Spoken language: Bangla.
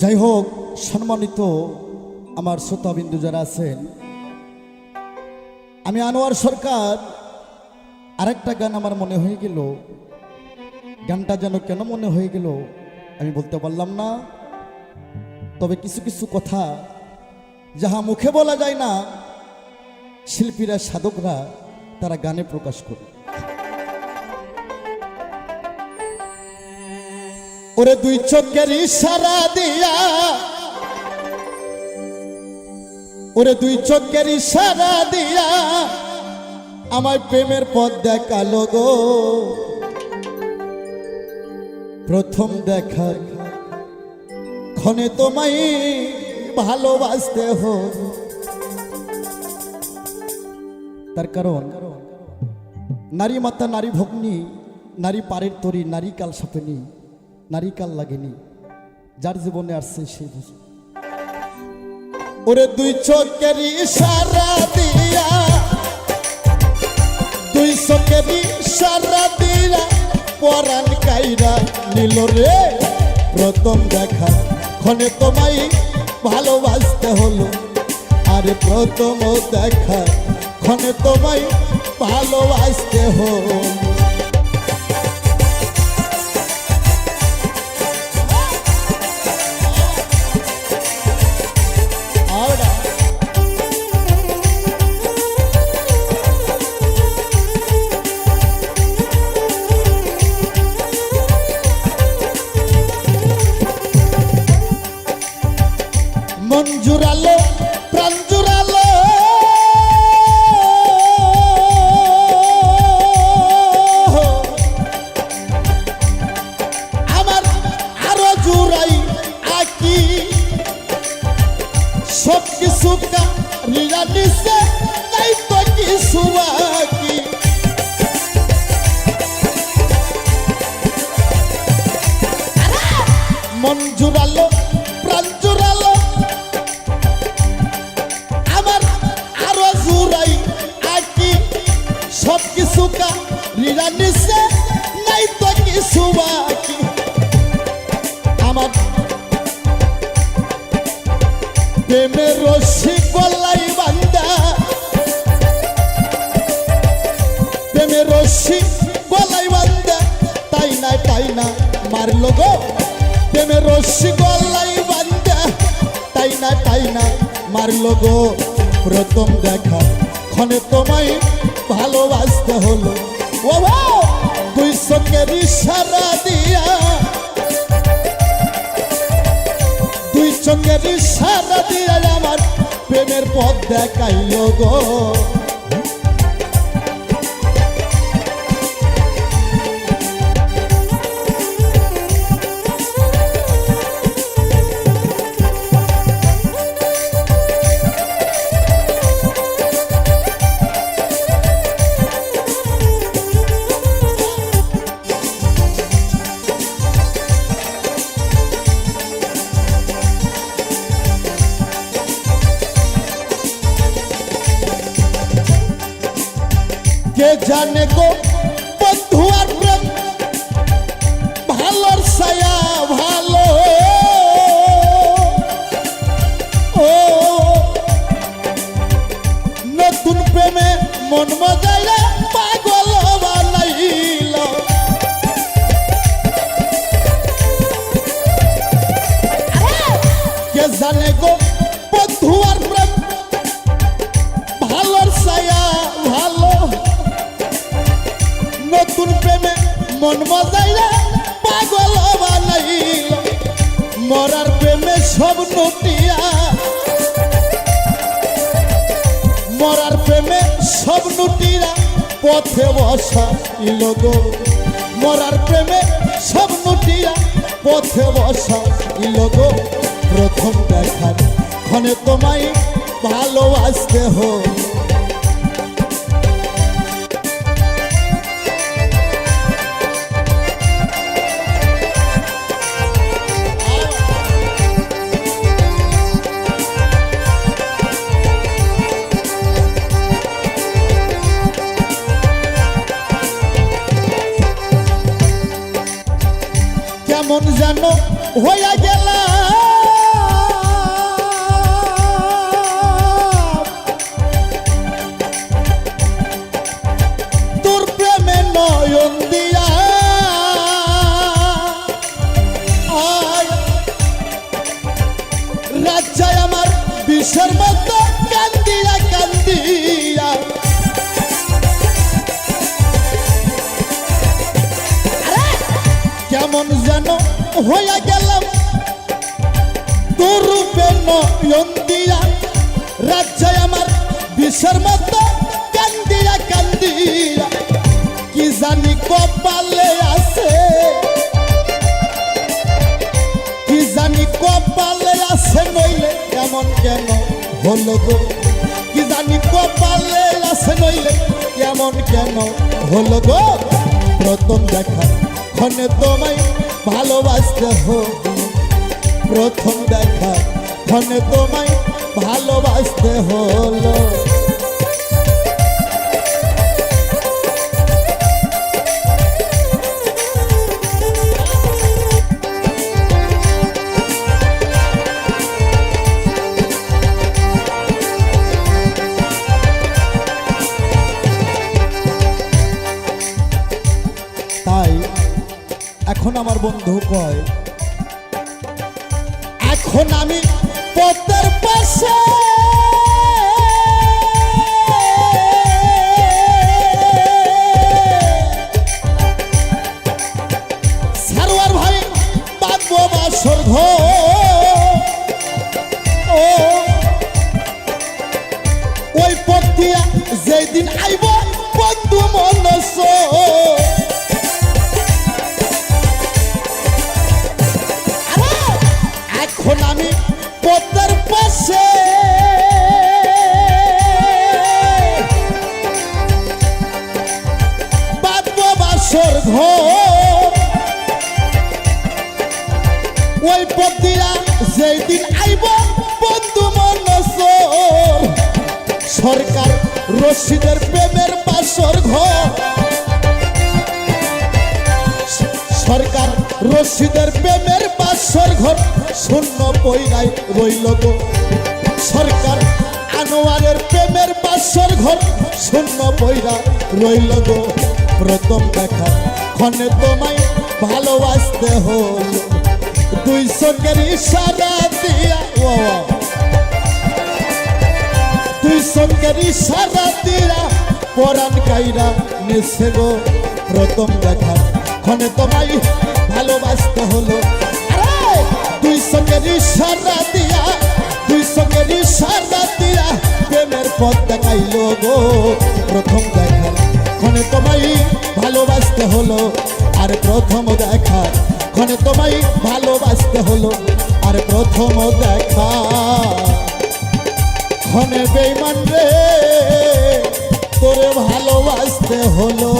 যাই হোক সম্মানিত আমার শ্রোতাবিন্দু যারা আছেন, আমি আনোয়ার সরকার, আরেকটা গান আমার মনে হয়ে গেল। গানটা যেন কেন মনে হয়ে গেল, আমি বলতে পারলাম না। তবে কিছু কিছু কথা যাহা মুখে বলা যায় না, শিল্পীরা, সাধকরা তারা গানে প্রকাশ করে। ওরে দুই চোখের ইশারা দিয়া। ওরে দুই চোখের ইশারা দিয়া আমার প্রেমের পথ দেখাল গো। প্রথম দেখার ক্ষণে তোমায় ভালোবাসতে হো তার কারণ, নারী মাতা, নারী ভগ্নী, নারী পারের তরি, নারী কাল সাপেনি নারী কাল লাগেনি, যার জীবনে আসছে সেই বুঝে। ওরে দুই চোখের ইশারা দিয়া, দুই চোখের ইশারা দিয়া পরাণ কাইরা নিল রে। প্রথম দেখা, ক্ষণে তোমায় ভালোবাসতে হলো। আরে প্রথম দেখা, ক্ষণে তোমায় ভালোবাসতে হলো। তাই না তাই না, মারলো গো। প্রেমের রশি গলাই বান্দা তাই না তাই না, মারলো গো। প্রথম দেখা, ক্ষণে তোমায় ভালোবাসতে হলো। বাবা, দুই চোখের ইশারা দিয়া। তুই চোখের ইশারা দিয়া আমার প্রেমের পথ দেখাইল গো। জানে গো বন্ধু আর প্রেম ভালোর ছায়া ভালো ও নতুন প্রেমে মন মজাইলে পাগল বানাইল কে জানে গো সব নটিয়া। মরার প্রেমে সব নুটিরা পথে বসা ইল মরার প্রেমে সব নুটিরা পথে বসা ইল গো প্রথম দেখার ক্ষণে তোমায় ভালোবাসতে হইয়া গেলাম। তোর প্রেমে নয়ন দিয়া রাজ্যায় আমার বিশ্বের মতো কান্দিয়া কান্দিয়া। কেমন জানো হইয়া গেলাম। তোরূপে নয়ন দিয়া রাজ্যে আমার বিষের মতো কান্দিয়া কান্দিয়া। কি জানি কপালে আছে? কি জানি কপালে আছে নইলে কেমন কেন হলো গো? কি জানি কপালে আছে নইলে কেমন কেন হলো গো? প্রথম দেখা ক্ষণে তোমায় ভালোবাসতে হবে। প্রথম দেখা ক্ষণে তোমায় ভালোবাসতে হলো। এখন আমার বন্ধু কয় এখন আমি পথের পাশে। বাসর ঘর ওই দিয়া যেদিন আইব, বন্ধু মনসর। সরকার রশিদের প্রেমের বাসর ঘর। সরকার রশিদের প্রেমের বাসর ঘর। শূন্য পৈরাই রইল গো। সরকার আনোয়ারের প্রেমের বাসর ঘর, শূন্য পৈরা রইল গো প্রথম দেখা। ক্ষণে তোমায় ভালোবাসতে হল। দুই চোখের ইশারা দিয়া ও তুই সঙ্গের ইশারা দিয়া পরাণ কাইরা নেছে গো প্রথম দেখা। ক্ষণে তোমায় ভালোবাসতে হলো। তুই সঙ্গের ইশারা দিয়া তুই সঙ্গের ইশারা দিয়া প্রেমের পথ দেখাইলো গো। প্রথম দেখা ক্ষণে তোমায় ভালোবাসতে হলো, আর প্রথম দেখা ক্ষণে তোমায় ভালোবাসতে হলো, আর প্রথম দেখা ক্ষণে বেইমান রে, তোরে ভালোবাসতে হলো।